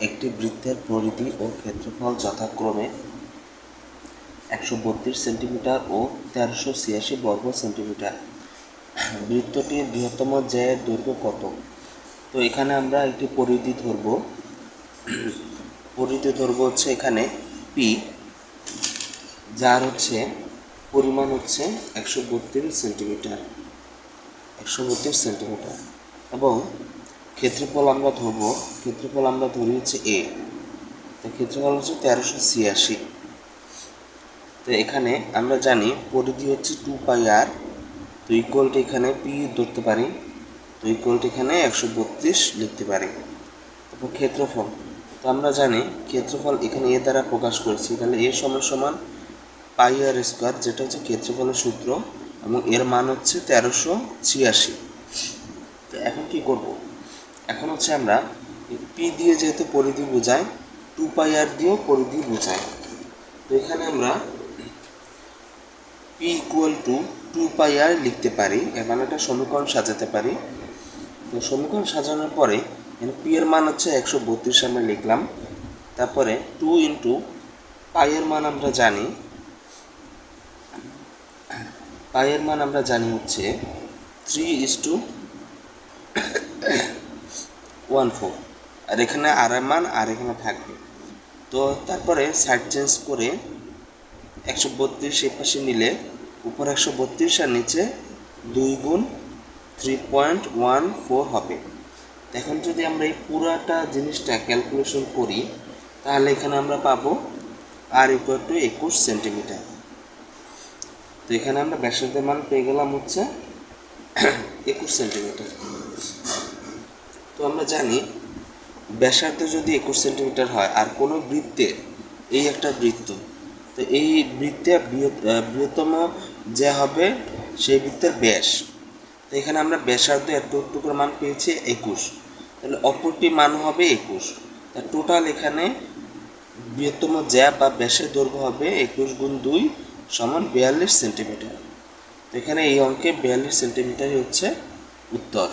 একটি বৃত্তের পরিধি ও ক্ষেত্রফল যথাক্রমে একশো বত্রিশ সেন্টিমিটার ও তেরোশো ছিয়াশি বর্গ সেন্টিমিটার। বৃত্তটির বৃহত্তম জ্যায়ের দৈর্ঘ্য কত? তো এখানে আমরা একটি পরিধি ধরব। পরিধি ধরব হচ্ছে এখানে পি যার হচ্ছে পরিমাণ হচ্ছে একশো বত্রিশ সেন্টিমিটার। একশো বত্রিশ সেন্টিমিটার। এবং ক্ষেত্রফল আমরা ধরবো ক্ষেত্রফল আমরা ধরি হচ্ছে এ তো ক্ষেত্রফল হচ্ছে তেরোশো ছিয়াশি। তো এখানে আমরা জানি পরিধি হচ্ছে টু পাই আর তো ইকুয়ালটা এখানে পি ধরতে পারি, তো ইকুয়ালটা এখানে একশো বত্রিশ লিখতে পারি। তারপর ক্ষেত্রফল। তো আমরা জানি ক্ষেত্রফল এখানে এ দ্বারা প্রকাশ করেছি, তাহলে এ সমান সমান পাই আর স্কোয়ার যেটা হচ্ছে ক্ষেত্রফলের সূত্র, এবং এর মান হচ্ছে তেরোশো ছিয়াশি। তো এখন কি করব? এখন হচ্ছে আমরা পি দিয়ে যেহেতু পরিধি বোঝায় টু পাই আর দিয়েও পরিধি বোঝায় তো এখানে আমরা P equal to two pi আর লিখতে পারি এখানে একটা সমীকরণ সাজাতে পারি। তো সমীকরণ সাজানোর পরে পি এর মান হচ্ছে একশো বত্রিশ আমরা লিখলাম। তারপরে টু ইন্টু পাইয়ের মান আমরা জানি। পাইয়ের মান আমরা জানি হচ্ছে three is two one four. আর এখানে আর মান আর এখানে থাকবে। তো তারপরে সাইড চেঞ্জ করে একশো বত্রিশ এই পাশে নিলে উপর একশো বত্রিশ আর নিচে দুই গুণ থ্রি পয়েন্ট ওয়ান ফোর হবে। এখন যদি আমরা এই পুরাটা জিনিসটা ক্যালকুলেশন করি, তাহলে এখানে আমরা পাবো আর ইকুয়াল টু একুশ সেন্টিমিটার। তো এখানে আমরা ব্যাসার্ধের মান পেয়ে গেলাম হচ্ছে একুশ সেন্টিমিটার। আমরা জানি ব্যাসার্ধ যদি একুশ সেন্টিমিটার হয় আর কোনো বৃত্তের এই একটা বৃত্ত তো এই আহ, বৃহত্তম যে হবে সেই বৃত্তের ব্যাস। তো এখানে আমরা ব্যাসার্ধ এতটুকুর মান পেয়েছি একুশ। তাহলে অপরটি মান হবে একুশ। তা টোটাল এখানে বৃহত্তম জ্যা বা ব্যাসের দৈর্ঘ্য হবে একুশ গুণ দুই সমান বিয়াল্লিশ সেন্টিমিটার। এখানে এই অঙ্কে বিয়াল্লিশ সেন্টিমিটারই হচ্ছে উত্তর।